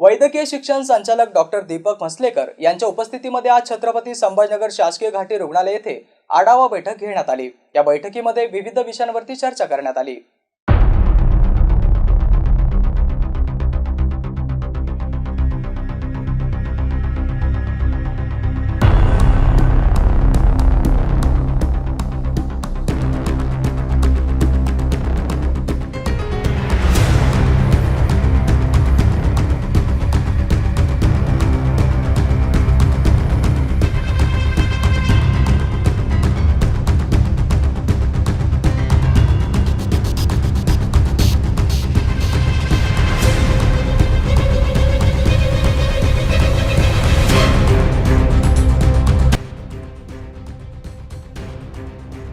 वैद्यकीय शिक्षण संचालक डॉक्टर दीपक म्हसलेकर यांच्या उपस्थितीमध्ये आज छत्रपती संभाजीनगर शासकीय घाटी रुग्णालय येथे आढावा बैठक घेण्यात आली. या बैठकीमध्ये विविध विषयांवरती चर्चा करण्यात आली.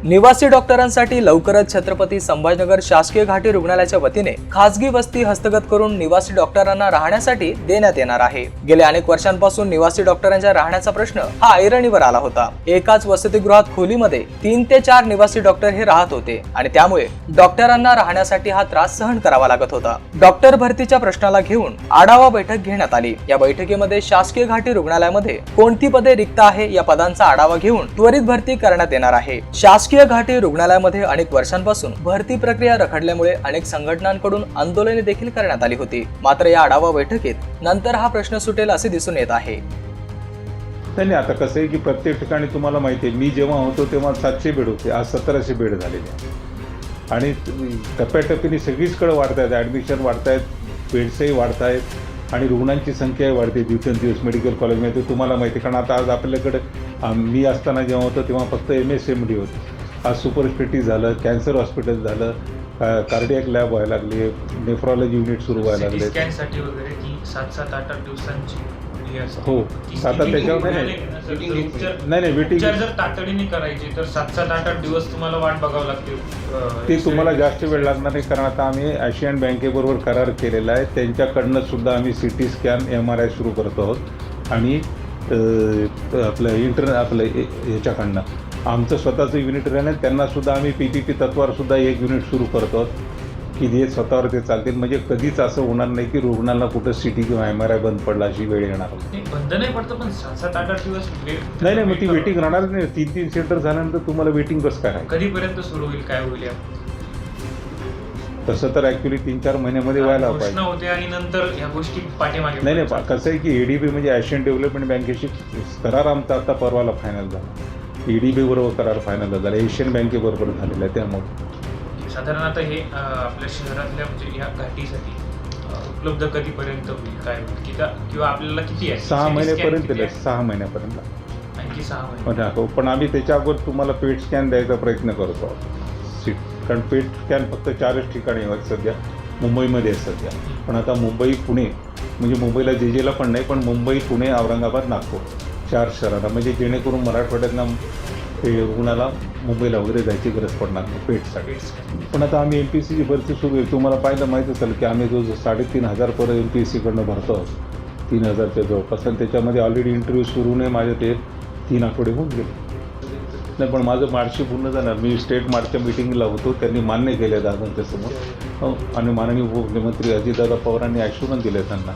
निवासी डॉक्टरांसाठी लवकरच छत्रपती संभाजीनगर शासकीय घाटी रुग्णालयाच्या वतीने खासगी वस्ती हस्तगत करून निवासी डॉक्टरांना राहण्यासाठी देण्यात येणार आहे. गेल्या अनेक वर्षांपासून निवासी डॉक्टरांच्या राहण्याचा प्रश्न हा ऐरणीवर आला होता. एकाच वसतिगृहात खोलीमध्ये तीन ते चार निवासी डॉक्टर हे राहत होते आणि त्यामुळे डॉक्टरांना राहण्यासाठी हा त्रास सहन करावा लागत होता. डॉक्टर भरतीच्या प्रश्नाला घेऊन आढावा बैठक घेण्यात आली. या बैठकीमध्ये शासकीय घाटी रुग्णालयामध्ये कोणती पदे रिक्त आहे या पदांचा आढावा घेऊन त्वरित भरती करण्यात येणार आहे. शासकीय घाटी रुग्णालयामध्ये अनेक वर्षांपासून भरती प्रक्रिया रखडल्यामुळे अनेक संघटनांकडून आंदोलने देखील करण्यात आली होती. मात्र या आढावा बैठकीत नंतर हा प्रश्न सुटेल असे दिसून येत आहे. नाही आता कसं आहे की प्रत्येक ठिकाणी तुम्हाला माहिती आहे मी जेव्हा होतो तेव्हा सातशे बेड होते आज सतराशे बेड झालेले आहे आणि टप्प्याटप्प्याने सगळीचकडे वाढत आहेत ॲडमिशन वाढत आहेत बेड्सही वाढत आहेत आणि रुग्णांची संख्याही वाढते दिवसेंदिवस मेडिकल कॉलेजमध्ये तुम्हाला माहिती आहे कारण आता आज आपल्याकडे मी असताना जेव्हा होतो तेव्हा फक्त एम एस एम डी होती. आज सुपर स्पेटी झालं कॅन्सर हॉस्पिटल झालं कार्डियक लॅब व्हायला लागली नेफ्रॉलॉजी युनिट सुरू व्हायला लागले. वगैरे सात सात आठ आठ दिवसांची हे. आता त्याच्यावर नाही, नाही. नाही वेटिंग उपचार जर तातडीने करायचे तर सात सात आठ आठ दिवस तुम्हाला वाट बघावं लागते ते तुम्हाला जास्त वेळ लागणार नाही कारण आता आम्ही आशियन बँकेबरोबर करार केलेला आहे. त्यांच्याकडनं सुद्धा आम्ही C T scan M R I सुरू करतो आहोत. आणि आपलं इंटर आपलं ए- याच्याकडनं. आमचं स्वतःचं युनिट राहणार त्यांना सुद्धा आम्ही पी पी पी तत्वावर सुद्धा एक युनिट सुरू करतो. की जे स्वतःवर ते चालतील. म्हणजे कधीच असं होणार नाही की रुग्णाला कुठं सी टी किंवा एम आर आय बंद पडला अशी वेळ येणार नाही. नाही, बंद नाही पडतं पण सात सात आठ आठ दिवस wait- नाही मग ती वेटिंग राहणार नाही. तीन तीन सेंटर झाल्यानंतर तुम्हाला वेटिंग कसं काय कधीपर्यंत सुरू होईल काय होईल? तसं तर ॲक्च्युली तीन चार महिन्यामध्ये व्हायला पाहिजे. होते आणि नंतर ह्या गोष्टी पाठीमागे नाही नाही कसं आहे की एडीबी म्हणजे एशियन डेव्हलपमेंट बँकेशी करार आमचा आता परवाला फायनल झाला. एडीबी बरोबर करार फायनल झाला. एशियन बँकेबरोबर झालेला आहे त्यामुळे. साधारण आता हे आपल्या शहरातल्या म्हणजे ह्या घाटीसाठी उपलब्ध कधीपर्यंत होईल काय होईल? किंवा आपल्याला किती आहे? सहा महिन्यापर्यंत दिलं? सहा महिन्यापर्यंत. आणखी सहा महिने. पण हा- पण आम्ही त्याच्या अगोदर तुम्हाला पेट स्कॅन द्यायचा प्रयत्न करतो सीट कारण पेट स्कॅन फक्त चारच ठिकाणी आहेत सध्या. मुंबईमध्ये आहे सध्या. पण आता मुंबई पुणे म्हणजे मुंबईला जे जेला पण नाही पण मुंबई पुणे औरंगाबाद नागपूर. चार शहरांना. म्हणजे जेणेकरून मराठवाड्यातनं ते रुग्णाला मुंबईला वगैरे जायची गरज पडणार नाही पेटसाठी पण आता आम्ही एम पी एस सीची भरती सुरू आहे. तुम्हाला पाहिलं माहीत असेल की आम्ही जो साडेतीन हजार पर्यंत एम पी एस सीकडनं भरतो आहोत तीन हजारच्या जवळपास. आणि त्याच्यामध्ये ऑलरेडी इंटरव्ह्यू सुरू नाही माझे ते तीन आठवडे होऊन गेले. नाही पण माझं मार्चशी पूर्ण जाणार मी स्टेट मार्चच्या मिटिंगला होतो. त्यांनी मान्य केलं दादांच्या समोर. आणि माननीय उपमुख्यमंत्री अजितदादा पवारांनी ॲश्युरन्स दिले त्यांना.